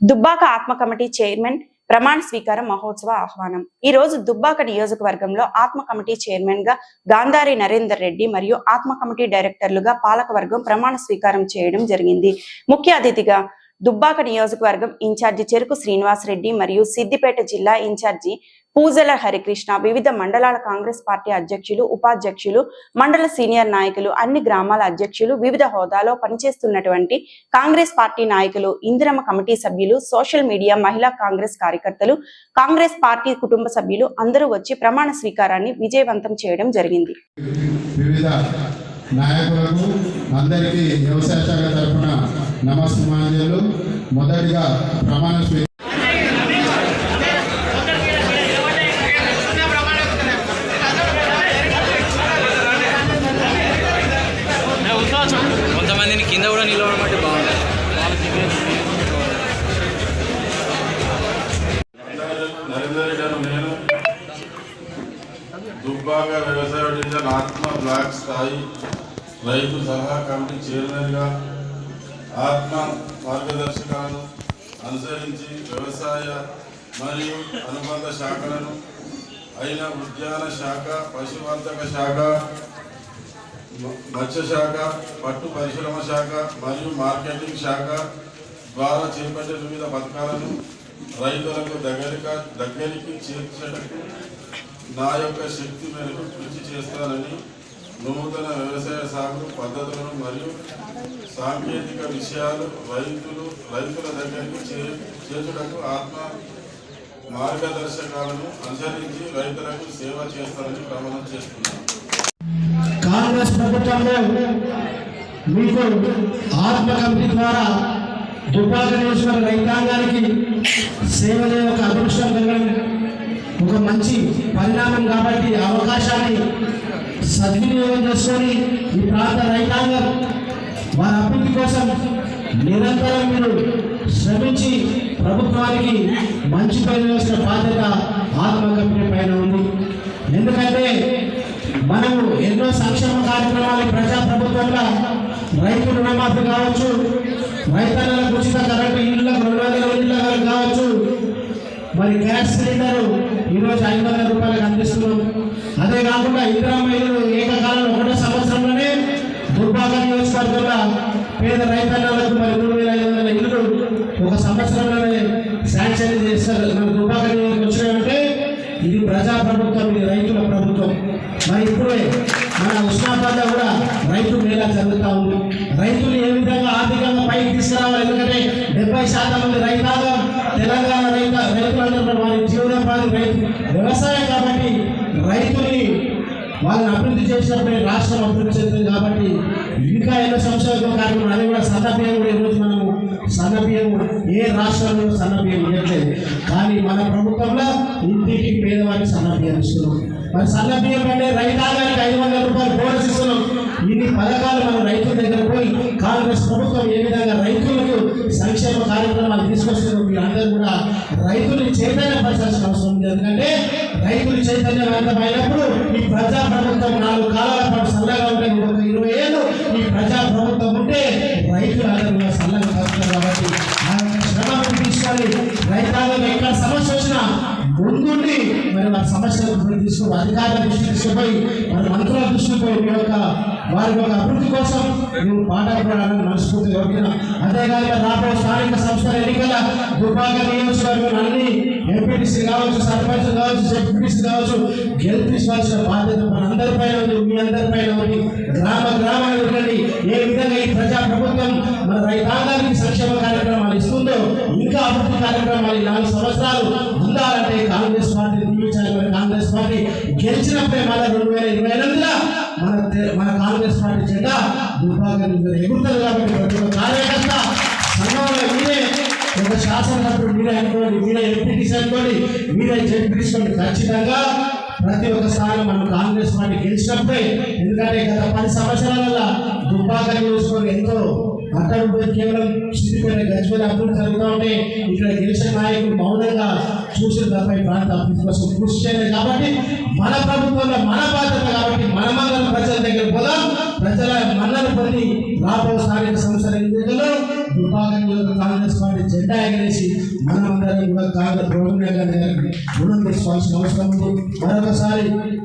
దుబ్బాక ఆత్మ committee chairman ప్రమాణ స్వీకార మహోత్సవ ఆహ్వానం. ఈ రోజు దుబ్బాక నియోజకవర్గంలో ఆత్మ కమిటీ చైర్మన్గా గాంధారి నరేందర్ రెడ్డి మరియు ఆత్మ కమిటీ డైరెక్టర్లుగా పాలకవర్గం ప్రమాణ స్వీకారం చేయడం జరిగింది. ముఖ్య అతిథిగా దుబ్బాక నియోజకవర్గం ఇన్ఛార్జి చెరుకు శ్రీనివాస్ రెడ్డి మరియు సిద్దిపేట జిల్లా ఇన్ఛార్జి పూజల హరికృష్ణ వివిధ మండలాల కాంగ్రెస్ పార్టీ అధ్యక్షులు ఉపాధ్యక్షులు మండల సీనియర్ నాయకులు అన్ని గ్రామాల అధ్యక్షులు వివిధ హోదాలో పనిచేస్తున్నటువంటి కాంగ్రెస్ పార్టీ నాయకులు ఇందిరమ్మ కమిటీ సభ్యులు సోషల్ మీడియా మహిళా కాంగ్రెస్ కార్యకర్తలు కాంగ్రెస్ పార్టీ కుటుంబ సభ్యులు అందరూ వచ్చి ప్రమాణ స్వీకారాన్ని విజయవంతం చేయడం జరిగింది. నాయకులకు అందరికీ వ్యవసాయ శాఖ తరఫున నమస్కారాలు మొదటిగా ప్రమాణ స్వీ కొంతమందిని కింద కూడా బాగుంటుంది దుబ్బాక వ్యవసాయ డివిజన్ ఆత్మ బ్లాక్ స్థాయి రైతు సలహా కమిటీ చైర్మన్గా ఆత్మ మార్గదర్శకాలను అనుసరించి వ్యవసాయ మరియు అనుబంధ శాఖలను అయిన ఉద్యాన శాఖ పశువర్ధక శాఖ మత్స్యశాఖ పట్టు పరిశ్రమ శాఖ మరియు మార్కెటింగ్ శాఖ ద్వారా చేపట్టే వివిధ పథకాలను రైతులకు దగ్గరగా దగ్గరికి చేర్చడానికి నా యొక్క శక్తి మేరకు కృషి చేస్తానని నూతన వ్యవసాయ సాగు పద్ధతులను మరియు సాంకేతిక విషయాలు రైతులు రైతుల దగ్గరికి చే చేర్చుటకు ఆత్మ మార్గదర్శకాలను అనుసరించి రైతులకు సేవ చేస్తారని ప్రమాణం చేస్తున్నారు కాంగ్రెస్ ప్రభుత్వంలో మీకు ఆత్మ కమిటీ ద్వారా దుబ్బాక నియోజకవర్గ రైతాంగానికి సేవలే ఒక అదృష్టం కలగడం ఒక మంచి పరిణామం కాబట్టి అవకాశాన్ని సద్వినియోగం చేసుకొని ఈ ప్రాంత రైతాంగం వారి అభివృద్ధి కోసం నిరంతరం మీరు శ్రమించి ప్రభుత్వానికి మంచి పని చేసిన బాధ్యత ఆత్మ పైన ఉంది. ఎందుకంటే మనము ఎన్నో సంక్షేమ కార్యక్రమాలు ప్రజా ప్రభుత్వంగా రైతు రుణమాఫీ కావచ్చు రైతన్నలకు ఉచిత కరెంటు ఇళ్ళకు రెండు వందల ఇళ్ళ కావచ్చు మరి గ్యాస్ సిలిండర్ ఈరోజు ఐదు వందల రూపాయలకు అందిస్తున్నాం అదే కాకుండా ఇందిరామ్మ ఇల్లు ఏకకాలంలో ఒకటో సంవత్సరంలోనే దుర్భాగ నియోజకవర్గంలో పేద రైతన్నలకు మరి మూడు వేల ఐదు వందల ఇళ్ళు ఒక సంవత్సరంలోనే శాంక్షన్ చేస్తారు. మన దుర్భాగ నియోజకవర్గం వచ్చినాయంటే ఇది ప్రజాప్రభుత్వం ఇది రైతుల ప్రభుత్వం. మరి ఇప్పుడే మన ఉస్మాబాద్ కూడా రైతు మేళా జరుగుతూ ఉంది. రైతులు ఏ విధంగా ఆర్థికంగా పైకి తీసుకురావాలి? ఎందుకంటే డెబ్బై శాతం మంది రైతాంగం తెలంగాణ రైత రైతు జీవనోపాధి రైతు వ్యవసాయం కాబట్టి రైతుల్ని వాళ్ళని అభివృద్ధి చేసినప్పుడే రాష్ట్రం అభివృద్ధి చెందుతుంది కాబట్టి ఇంకా ఎన్నో సంవత్సరాల కార్యక్రమం అది కూడా సన్నబియ్యం కూడా ఈరోజు మనము సన్నబియ్యం ఏ రాష్ట్రంలో సన్నబియ్యం ఇవ్వట్లేదు. కానీ మన ప్రభుత్వంలో ఇంటికి పేదవారికి సన్నబియ్యం ఇస్తున్నాం. మరి సన్నబియ్యం అంటే రైతాంగానికి ఐదు వందల రూపాయలు బోనస్ ఇస్తున్నాం. ఇన్ని పథకాలు మన రైతుల దగ్గర పోయి కాంగ్రెస్ ప్రభుత్వం ఏ విధంగా రైతులకు సంక్షేమ కార్యక్రమాలు తీసుకొస్తున్నారు మీరందరూ కూడా రైతుల్ని చైతన్యపరచాల్సిన అవసరం ఉంది. ఎందుకంటే రైతులు చైతన్యవంతమైనప్పుడు ఈ ప్రజా ప్రభుత్వం నాలుగు కాలాల పాటు చల్లగా ఉంటుంది ఒక ఇరవై ఏళ్ళు మరి వారి సమస్యలను తీసుకుని అధికారుల దృష్టి తీసుకుపోయి మరి మంత్రుల దృష్టికి పోయి మీ యొక్క వారి యొక్క అభివృద్ధి కోసం మేము పాఠపడాలని మనస్ఫూర్తి కోరుతున్నాం. అంతేకాక రాబోయే స్థానిక సంస్థల ఎన్నికల దుర్భాగ నియోజకవర్గం అన్ని ఎంపీటీసీ కావచ్చు సర్పంచ్ కావచ్చు జెడ్పీటీసీ కావచ్చు గెలిపించాల్సిన బాధ్యత మనందరిపైన ఉంది మీ అందరిపైన ఉంది. గ్రామ గ్రామాలు ఉండండి ఏ విధంగా ఈ ప్రజా ప్రభుత్వం మన రైతాంగానికి సంక్షేమ కార్యక్రమాలు ఇస్తుందో ఇంకా అభివృద్ధి కార్యక్రమాలు నాలుగు సంవత్సరాలు ఉండాలంటే కాంగ్రెస్ గెలిచినప్పుడే మళ్ళీ రెండు వేల ఇరవై ఎనిమిదిలో మన తె- మన కాంగ్రెస్ పార్టీ జెండా దుర్భాగ్యం ఎగురుతుంది కాబట్టి ప్రతి ఒక్క కార్యకర్త సంఘంలో మీరే ఒక శాసనసభ్యుడు మీరే అనుకోండి మీరే ఎంపీటీసీ అనుకోండి మీరే జడ్పీటీసీ ఖచ్చితంగా ప్రతి ఒక్క స్థానం మనం కాంగ్రెస్ పార్టీ గెలిచినప్పుడే ఎందుకంటే గత పది సంవత్సరాల దుర్భాగ్యం చూసుకొని ఎంతో అక్కడ కేవలం సిద్ధిపేట గజ్వేల్ అభివృద్ధి జరుగుతూ ఉంటే ఇక్కడ గెలిచిన నాయకులు మౌనంగా చూసిన తప్ప ఈ ప్రాంత అభివృద్ధి కోసం కృషి చేయలేదు. కాబట్టి మన ప్రభుత్వంలో మన బాధ్యత కాబట్టి మనమందరం ప్రజల దగ్గర పోదాం. ప్రజల మన్నను పొంది రాబో స్థానిక సంస్థల ఎన్నికల్లో దుబ్బాక కాంగ్రెస్ పార్టీ జెండా ఎగరేసి మనమందరం కూడా కాంగ్రెస్ ప్రభుత్వం గారి రుణం తీసుకోవాల్సిన అవసరం ఉంది. మరొకసారి